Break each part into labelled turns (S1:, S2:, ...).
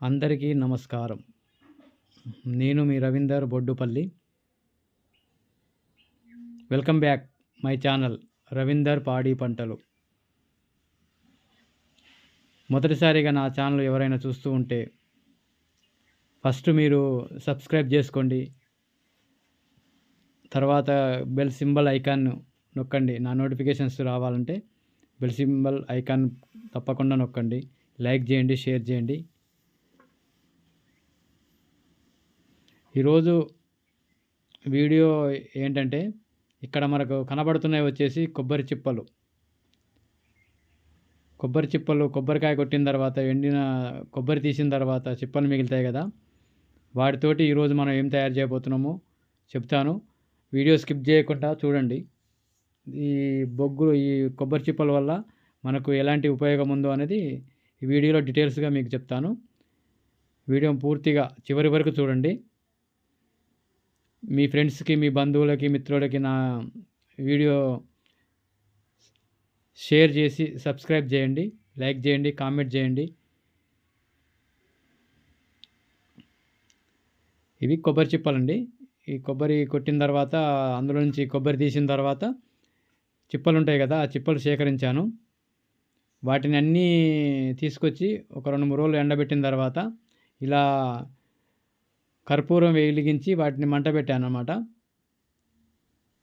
S1: అందరికీ నమస్కారం. నేను మీ Ravinder Boddupally. Welcome back my channel Ravinder పాడి పంటలు. మొదటిసారిగా నా ఛానల్ ఎవరైనా చూస్తూ ఉంటే ఫస్ట్ మీరు సబ్స్క్రైబ్ చేసుకోండి. తర్వాత బెల్ సింబల్ ఐకాన్ నొక్కండి. నా నోటిఫికేషన్స్ రావాలంటే బెల్ సింబల్ ఐకాన్ తప్పకుండా నొక్కండి. లైక్ చేయండి షేర్ చేయండి. ఈరోజు వీడియో ఏంటంటే ఇక్కడ మనకు కనబడుతున్నాయి వచ్చేసి కొబ్బరి చిప్పలు. కొబ్బరి చిప్పలు కొబ్బరికాయ కొట్టిన తర్వాత ఎండిన కొబ్బరి తీసిన తర్వాత చిప్పలు మిగులుతాయి కదా. వాటితోటి ఈరోజు మనం ఏం తయారు చేయబోతున్నామో చెప్తాను. వీడియో స్కిప్ చేయకుండా చూడండి. ఈ బొగ్గులు ఈ కొబ్బరి చిప్పల వల్ల మనకు ఎలాంటి ఉపయోగం ఉందో అనేది ఈ వీడియోలో డీటెయిల్స్గా మీకు చెప్తాను. వీడియో పూర్తిగా చివరి వరకు చూడండి. మీ ఫ్రెండ్స్కి మీ బంధువులకి మిత్రులకి నా వీడియో షేర్ చేసి సబ్స్క్రైబ్ చేయండి లైక్ చేయండి కామెంట్ చేయండి. ఇవి కొబ్బరి చిప్పలండి. ఈ కొబ్బరి కొట్టిన తర్వాత అందులో నుంచి కొబ్బరి తీసిన తర్వాత చిప్పలు ఉంటాయి కదా ఆ చిప్పలు సేకరించాను. వాటిని అన్నీ తీసుకొచ్చి ఒక రెండు మూడు రోజులు ఎండబెట్టిన తర్వాత ఇలా కర్పూరం వెలిగించి వాటిని మంట పెట్టాను అనమాట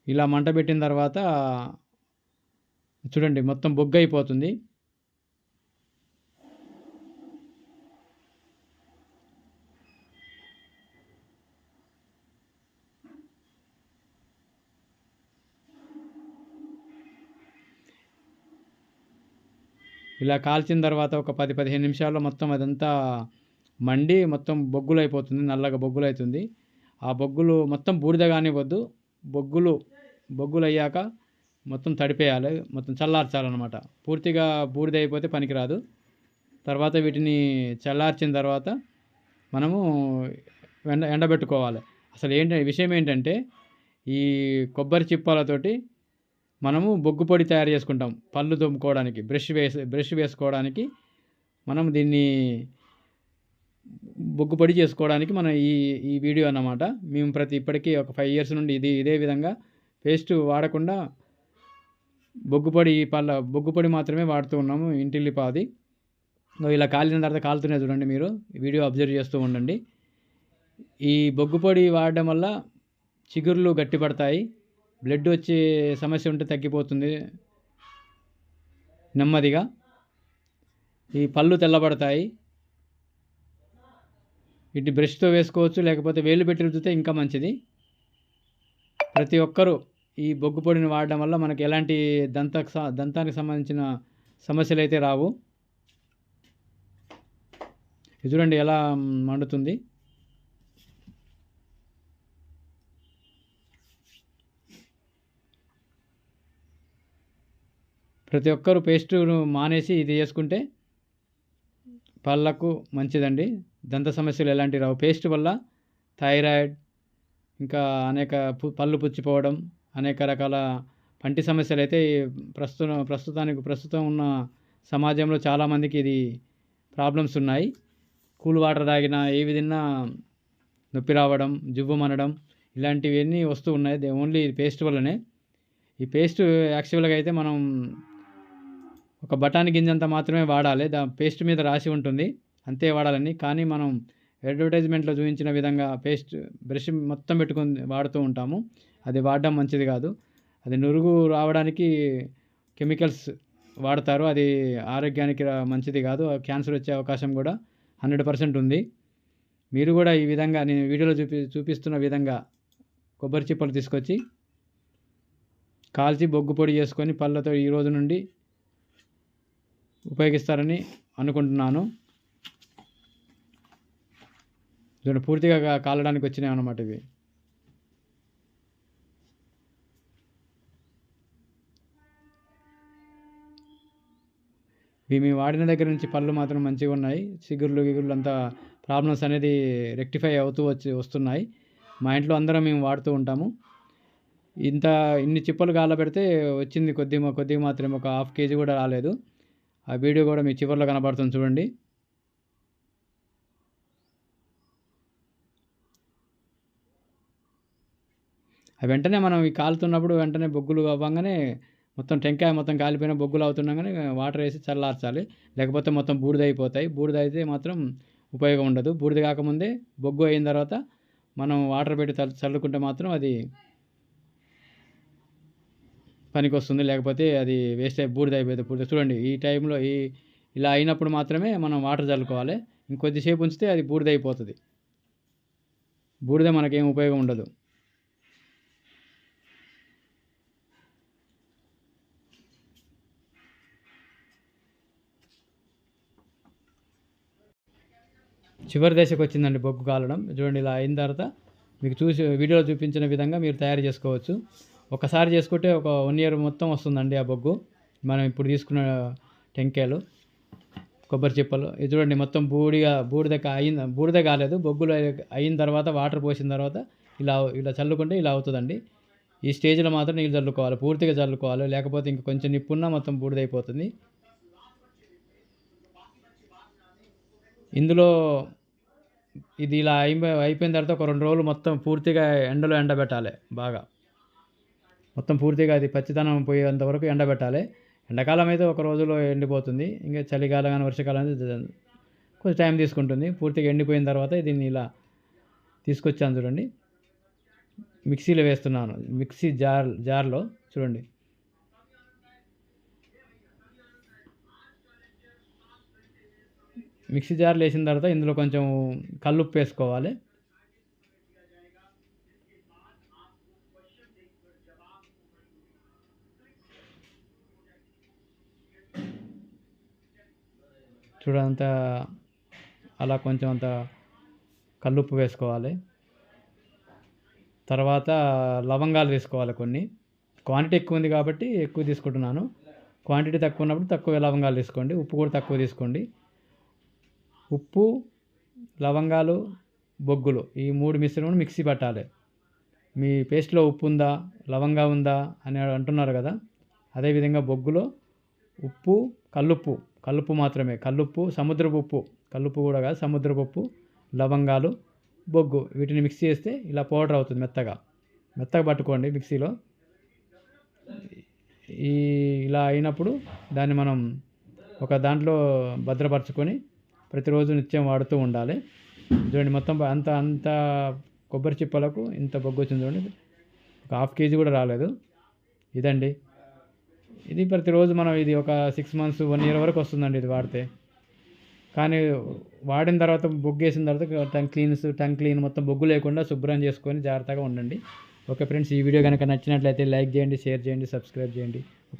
S1: ఇలా మంట పెట్టిన తర్వాత చూడండి మొత్తం బొగ్గు అయిపోతుంది ఇలా కాల్చిన తర్వాత ఒక పది పదిహేను నిమిషాల్లో మొత్తం అదంతా మండి మొత్తం బొగ్గులు అయిపోతుంది నల్లగా బొగ్గులు అవుతుంది ఆ బొగ్గులు మొత్తం బూడిద కానివ్వద్దు బొగ్గులు బొగ్గులు అయ్యాక మొత్తం తడిపేయాలి మొత్తం చల్లార్చాలన్నమాట. పూర్తిగా బూడిద అయిపోతే పనికిరాదు. తర్వాత వీటిని చల్లార్చిన తర్వాత మనము ఎండ ఎండబెట్టుకోవాలి. అసలు ఏంటి విషయం ఏంటంటే ఈ కొబ్బరి చిప్పాలతోటి మనము బొగ్గు పొడి తయారు చేసుకుంటాం పళ్ళు దుమ్ముకోవడానికి బ్రష్ వేసి బ్రష్ వేసుకోవడానికి. మనం దీన్ని బొగ్గుపడి చేసుకోవడానికి మనం ఈ ఈ వీడియో అన్నమాట. మేము ప్రతి ఇప్పటికీ ఒక ఫైవ్ ఇయర్స్ నుండి ఇది ఇదే విధంగా పేస్ట్ వాడకుండా బొగ్గుపొడి పళ్ళ బొగ్గుపొడి మాత్రమే వాడుతూ ఉన్నాము ఇంటిల్లిపాది ఇలా కాలిన తర్వాత కాలుతున్నాయి చూడండి మీరు. వీడియో అబ్జర్వ్ చేస్తూ ఉండండి. ఈ బొగ్గుపొడి వాడడం వల్ల చిగుర్లు గట్టిపడతాయి. బ్లడ్ వచ్చే సమస్య ఉంటే తగ్గిపోతుంది. నెమ్మదిగా. ఈ పళ్ళు తెల్లబడతాయి. ఇటు బ్రష్తో వేసుకోవచ్చు లేకపోతే వేలు పెట్టి రుద్దితే ఇంకా మంచిది. ప్రతి ఒక్కరూ ఈ బొగ్గు పొడిని వాడడం వల్ల మనకి ఎలాంటి దంత దంతానికి సంబంధించిన సమస్యలు అయితే రావు. చూడండి ఎలా మండుతుంది. ప్రతి ఒక్కరు పేస్టును మానేసి ఇది చేసుకుంటే పళ్ళకు మంచిదండి. దంత సమస్యలు ఎలాంటివి రావు. పేస్ట్ వల్ల థైరాయిడ్ ఇంకా అనేక పళ్ళు పుచ్చిపోవడం అనేక రకాల పంటి సమస్యలు అయితే ప్రస్తుతం ప్రస్తుతానికి ప్రస్తుతం ఉన్న సమాజంలో చాలామందికి ఇది ప్రాబ్లమ్స్ ఉన్నాయి. కూల్ వాటర్ తాగినా ఏ విధంగా నొప్పి రావడం జువ్వు మనడం ఇలాంటివన్నీ వస్తూ ఉన్నాయి. ఓన్లీ పేస్ట్ వల్లనే. ఈ పేస్ట్ యాక్చువల్గా అయితే మనం ఒక బఠానీ గింజంత మాత్రమే వాడాలి. దా పేస్ట్ మీద రాసి ఉంటుంది. అంతే వాడాలని కానీ మనం అడ్వర్టైజ్మెంట్లో చూపించిన విధంగా పేస్ట్ బ్రష్ మొత్తం పెట్టుకొని వాడుతూ ఉంటాము. అది వాడడం మంచిది కాదు. అది నురుగు రావడానికి కెమికల్స్ వాడతారు. అది ఆరోగ్యానికి మంచిది కాదు. క్యాన్సర్ వచ్చే అవకాశం కూడా హండ్రెడ్ పర్సెంట్ ఉంది. మీరు కూడా ఈ విధంగా నేను వీడియోలో చూపి చూపిస్తున్న విధంగా కొబ్బరి చిప్పలు తీసుకొచ్చి కాల్చి బొగ్గు పొడి చేసుకొని పళ్ళతో ఈ రోజు నుండి ఉపయోగిస్తారని అనుకుంటున్నాను. దీన్ని పూర్తిగా కాలడానికి వచ్చినాయి అన్నమాట ఇవి. ఇవి మేము వాడిన దగ్గర నుంచి పళ్ళు మాత్రం మంచిగా ఉన్నాయి. చిగుర్లు గిగుర్లు అంతా ప్రాబ్లమ్స్ అనేది రెక్టిఫై అవుతూ వచ్చి వస్తున్నాయి. మా ఇంట్లో అందరం మేము వాడుతూ ఉంటాము. ఇంత ఇన్ని చిప్పలు కాలబెడితే వచ్చింది కొద్దిగా కొద్దిగా మాత్రం ఒక హాఫ్ కేజీ కూడా రాలేదు. ఆ వీడియో కూడా మీ చివరిలో కనబడుతుంది చూడండి. అవి వెంటనే మనం ఈ కాలుతున్నప్పుడు వెంటనే బొగ్గులు అవ్వగానే మొత్తం టెంకాయ మొత్తం కాలిపోయిన బొగ్గులు అవుతుండగానే వాటర్ వేసి చల్లార్చాలి. లేకపోతే మొత్తం బూడిద అయిపోతాయి బూడిద అయితే మాత్రం ఉపయోగం ఉండదు. బూడిద కాకముందే బొగ్గు అయిన తర్వాత మనం వాటర్ పెట్టి చల్లుకుంటే మాత్రం అది పనికి వస్తుంది లేకపోతే అది వేస్ట్ అయి బూడిద అయిపోతుంది బూడిద చూడండి ఈ టైంలో ఈ ఇలా అయినప్పుడు మాత్రమే మనం వాటర్ చల్లుకోవాలి. ఇంకొద్దిసేపు ఉంచితే అది బూడిద అయిపోతుంది. బూడిద మనకేం ఉపయోగం ఉండదు. చివరి దశకు వచ్చిందండి బొగ్గు కాలడం. చూడండి ఇలా అయిన తర్వాత మీకు చూసి వీడియోలో చూపించిన విధంగా మీరు తయారు చేసుకోవచ్చు. ఒకసారి చేసుకుంటే ఒక వన్ ఇయర్ మొత్తం వస్తుందండి ఆ బొగ్గు. మనం ఇప్పుడు తీసుకున్న టెంకాయలు కొబ్బరి చిప్పలు ఇది చూడండి మొత్తం బూడిగా బూడిద అయిన బూడిద కాలేదు. బొగ్గులు అయిన తర్వాత వాటర్ పోసిన తర్వాత ఇలా ఇలా చల్లుకుంటే ఇలా అవుతుందండి. ఈ స్టేజ్లో మాత్రం నీళ్ళు చల్లుకోవాలి పూర్తిగా చల్లుకోవాలి. లేకపోతే ఇంక కొంచెం నిప్పున్నా మొత్తం బూడిదైపోతుంది ఇందులో ఇది ఇలా అయిపోయిన తర్వాత ఒక రెండు రోజులు మొత్తం పూర్తిగా ఎండలో ఎండబెట్టాలి బాగా. మొత్తం పూర్తిగా అది పచ్చితనం పోయేంత వరకు ఎండబెట్టాలి. ఎండాకాలం అయితే ఒక రోజులో ఎండిపోతుంది. ఇంకా చలికాలం కానీ వర్షాకాలం అయితే కొంచెం టైం తీసుకుంటుంది. పూర్తిగా ఎండిపోయిన తర్వాత దీన్ని ఇలా తీసుకొచ్చాను చూడండి. మిక్సీలో వేస్తున్నాను. మిక్సీ జార్ జార్లో చూడండి. మిక్సీ జార్లు వేసిన తర్వాత ఇందులో కొంచెం కల్లుప్పు వేసుకోవాలి. చూడంత అలా కొంచెం అంత కల్లుప్పు వేసుకోవాలి. తర్వాత లవంగాలు వేసుకోవాలి కొన్ని. క్వాంటిటీ ఎక్కువ ఉంది కాబట్టి ఎక్కువ తీసుకుంటున్నాను. క్వాంటిటీ తక్కువ ఉన్నప్పుడు తక్కువ లవంగాలు తీసుకోండి. ఉప్పు కూడా తక్కువ తీసుకోండి. ఉప్పు లవంగాలు బొగ్గులు ఈ మూడు మిశ్రమం మిక్సీ పట్టాలి. మీ పేస్ట్లో ఉప్పు ఉందా లవంగా ఉందా అని అంటున్నారు కదా. అదేవిధంగా బొగ్గులో ఉప్పు కల్లుప్పు. కల్లుప్పు మాత్రమే. కల్లుప్పు సముద్రపు ఉప్పు. కల్లుప్పు కూడా కాదు సముద్రపు ఉప్పు లవంగాలు బొగ్గు. వీటిని మిక్స్ చేస్తే ఇలా పౌడర్ అవుతుంది మెత్తగా. మెత్తగా పట్టుకోండి మిక్సీలో. ఈ ఇలా అయినప్పుడు దాన్ని మనం ఒక దాంట్లో భద్రపరచుకొని ప్రతిరోజు నిత్యం వాడుతూ ఉండాలి. చూడండి మొత్తం అంత అంత కొబ్బరి చిప్పలకు ఇంత బొగ్గు వచ్చింది చూడండి. ఒక హాఫ్ కేజీ కూడా రాలేదు. ఇదండి. ఇది ప్రతిరోజు మనం ఇది ఒక సిక్స్ మంత్స్ వన్ ఇయర్ వరకు వస్తుందండి ఇది వాడితే. కానీ వాడిన తర్వాత బొగ్గు వేసిన తర్వాత టంగ్ క్లీన్స్ టంగ్ క్లీన్ మొత్తం బొగ్గు లేకుండా శుభ్రం చేసుకొని జాగ్రత్తగా ఉండండి. ఓకే ఫ్రెండ్స్ ఈ వీడియో కనుక నచ్చినట్లయితే లైక్ చేయండి షేర్ చేయండి సబ్స్క్రైబ్ చేయండి. ఓకే